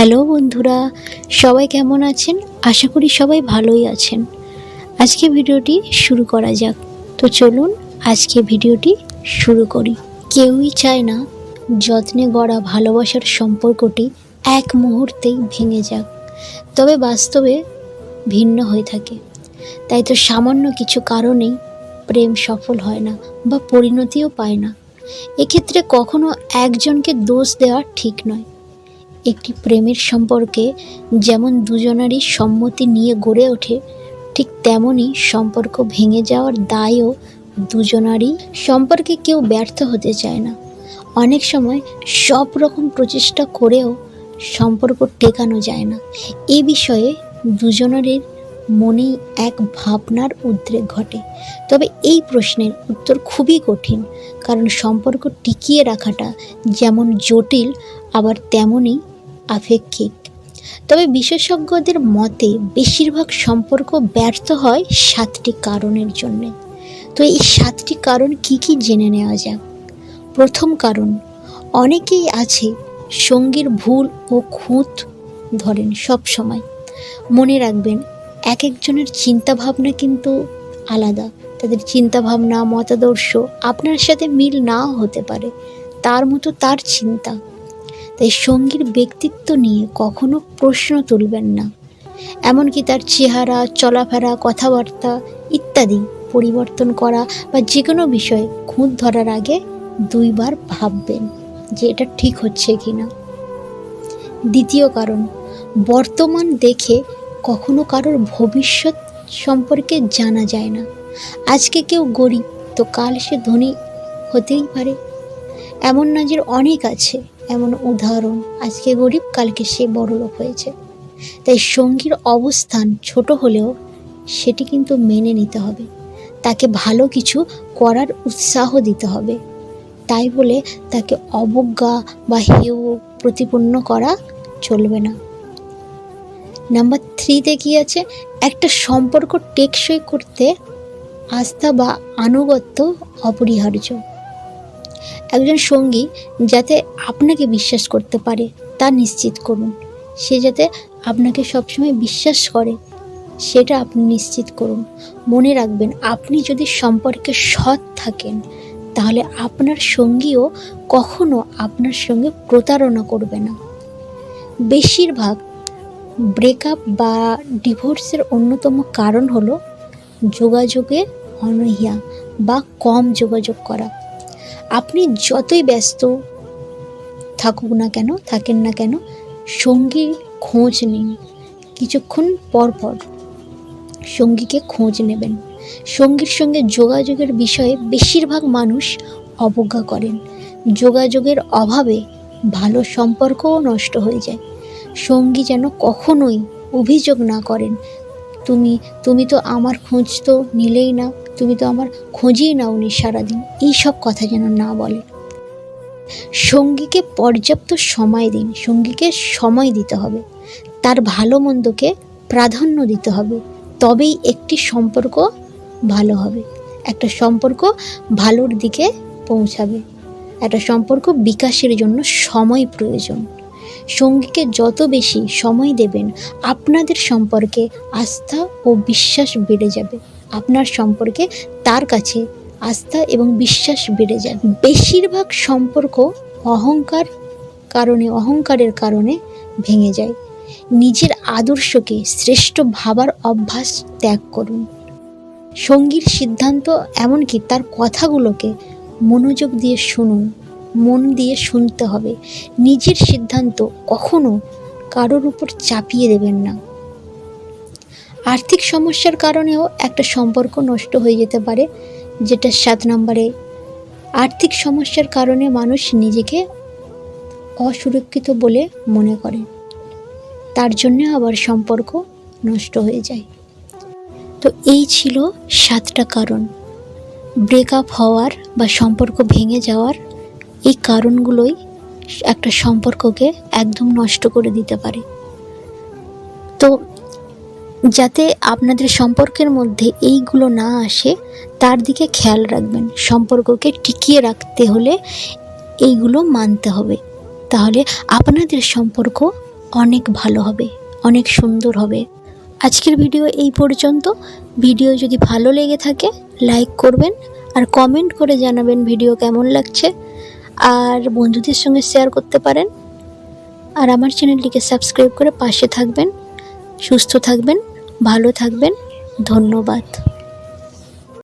Hello বন্ধুরা, সবাই কেমন আছেন? আশা করি সবাই ভালোই আছেন। আজকে ভিডিওটি শুরু করা যাক। তো চলুন আজকে ভিডিওটি শুরু করি। কেউই চায় না যত্নে গড়া ভালোবাসার সম্পর্কটি এক মুহূর্তেই ভেঙে যাক। তবে বাস্তবে ভিন্ন হয়ে থাকে। তাই তো সামান্য কিছু কারণেই প্রেম সফল হয় না বা পরিণতিও পায় না। এক্ষেত্রে কখনো একজনকে দোষ দেওয়া ঠিক নয়। একটি প্রেমের সম্পর্কে যেমন দুজনারই সম্মতি নিয়ে গড়ে ওঠে, ঠিক তেমনই সম্পর্ক ভেঙে যাওয়ার দায়ও দুজনারই। সম্পর্কে কেউ ব্যর্থ হতে চায় না। অনেক সময় সব রকম প্রচেষ্টা করেও সম্পর্ক টেকানো যায় না। এ বিষয়ে দুজনারই মনেই এক ভাবনার উদ্রেক ঘটে। তবে এই প্রশ্নের উত্তর খুবই কঠিন, কারণ সম্পর্ক টিকিয়ে রাখাটা যেমন জটিল, আবার তেমনই আপেক্ষিক। তবে বিশেষজ্ঞদের মতে, বেশিরভাগ সম্পর্ক ব্যর্থ হয় সাতটি কারণের জন্য। তো এই সাতটি কারণ কি কি জেনে নেওয়া যাক? প্রথম কারণ, অনেকেই আছে সঙ্গীর ভুল ও খুঁত ধরেন সব সময়। মনে রাখবেন, এক একজনের চিন্তাভাবনা কিন্তু আলাদা। তাদের চিন্তাভাবনা, মতাদর্শ আপনার সাথে মিল নাও হতে পারে। তার মতো তার চিন্তা। তাই সঙ্গীর ব্যক্তিত্ব নিয়ে কখনো প্রশ্ন তুলবেন না। এমনকি তার চেহারা, চলাফেরা, কথাবার্তা ইত্যাদি পরিবর্তন করা বা যে কোনো বিষয়ে খুঁত ধরার আগে দুইবার ভাববেন যে এটা ঠিক হচ্ছে কি না দ্বিতীয় কারণ, বর্তমান দেখে কখনো কারোর ভবিষ্যৎ সম্পর্কে জানা যায় না। আজকে কেউ গরিব, তো কাল সে ধনী হতেই পারে। এমন নজির অনেক আছে এমন উদাহরণ আজকে গরিব, কালকে সে বড়লোক হয়েছে। তাই সঙ্গীর অবস্থান ছোট হলেও সেটি কিন্তু মেনে নিতে হবে। তাকে ভালো কিছু করার উৎসাহ দিতে হবে। তাই বলে তাকে অবজ্ঞা বা হেয় প্রতিপন্ন করা চলবে না। নাম্বার থ্রিতে কি আছে? একটা সম্পর্ক টেকসই করতে আস্থা বা আনুগত্য অপরিহার্য। একজন সঙ্গী যাতে আপনাকে বিশ্বাস করতে পারে, তা নিশ্চিত করুন। সে যাতে আপনাকে সবসময় বিশ্বাস করে, সেটা আপনি নিশ্চিত করুন। মনে রাখবেন, আপনি যদি সম্পর্কে সৎ থাকেন, তাহলে আপনার সঙ্গীও কখনো আপনার সঙ্গে প্রতারণা করবে না। বেশিরভাগ ব্রেকআপ বা ডিভোর্সের অন্যতম কারণ হলো যোগাযোগে অনহিয়া বা কম যোগাযোগ করা। আপনি যতই ব্যস্ত থাকুক না কেন, থাকেন না কেন, সঙ্গী খোঁজ নিন। কিছুক্ষণ পর পর সঙ্গীকে খোঁজ নেবেন। সঙ্গীর সঙ্গে যোগাযোগের বিষয়ে বেশিরভাগ মানুষ অবজ্ঞা করেন। যোগাযোগের অভাবে ভালো সম্পর্কও নষ্ট হয়ে যায়। সঙ্গী যেন কখনোই অভিযোগ না করেন তুমি তুমি তো আমার খোঁজ তো নিলেই না, তুমি তো আমার খোঁজই নাওনি সারাদিন। এই সব কথা যেন না বলে। সঙ্গীকে পর্যাপ্ত সময় দিন, সঙ্গীকে সময় দিতে হবে। তার ভালো মন্দকে প্রাধান্য দিতে হবে। তবেই একটি সম্পর্ক ভালো হবে। একটা সম্পর্ক ভালোর দিকে পৌঁছাবে। একটা সম্পর্ক বিকাশের জন্য সময় প্রয়োজন। সঙ্গীকে যত বেশি সময় দেবেন, আপনাদের সম্পর্কে আস্থা ও বিশ্বাস বেড়ে যাবে। আপনার সম্পর্কে তার কাছে আস্থা এবং বিশ্বাস বেড়ে যাবে বেশিরভাগ সম্পর্ক অহংকার কারণে, অহংকারের কারণে ভেঙে যায়। নিজের আদর্শকে শ্রেষ্ঠ ভাবার অভ্যাস ত্যাগ করুন। সঙ্গীর সিদ্ধান্ত এমনকি তার কথাগুলোকে মনোযোগ দিয়ে শুনুন। মন দিয়ে শুনতে হবে। নিজের সিদ্ধান্ত কখনো কারোর উপর চাপিয়ে দেবেন না। আর্থিক সমস্যার কারণেও একটা সম্পর্ক নষ্ট হয়ে যেতে পারে, যেটা সাত নম্বরে। আর্থিক সমস্যার কারণে মানুষ নিজেকে অসুরক্ষিত বলে মনে করে। তার জন্য আবার সম্পর্ক নষ্ট হয়ে যায়। তো এই ছিল সাতটা কারণ। ব্রেকআপ হওয়ার বা সম্পর্ক ভেঙে যাওয়ার এই কারণগুলোই একটা সম্পর্ককে একদম নষ্ট করে দিতে পারে। তো যাতে আপনাদের সম্পর্কের মধ্যে এইগুলো না আসে, তার দিকে খেয়াল রাখবেন। সম্পর্ককে টিকিয়ে রাখতে হলে এইগুলো মানতে হবে। তাহলে আপনাদের সম্পর্ক অনেক ভালো হবে, অনেক সুন্দর হবে। আজকের ভিডিও এই পর্যন্ত। ভিডিও যদি ভালো লেগে থাকে, লাইক করবেন আর কমেন্ট করে জানাবেন ভিডিও কেমন লাগছে। আর বন্ধুদের সঙ্গে শেয়ার করতে পারেন। আর আমার চ্যানেলটিকে সাবস্ক্রাইব করে পাশে থাকবেন, সুস্থ থাকবেন, ভালো থাকবেন। ধন্যবাদ।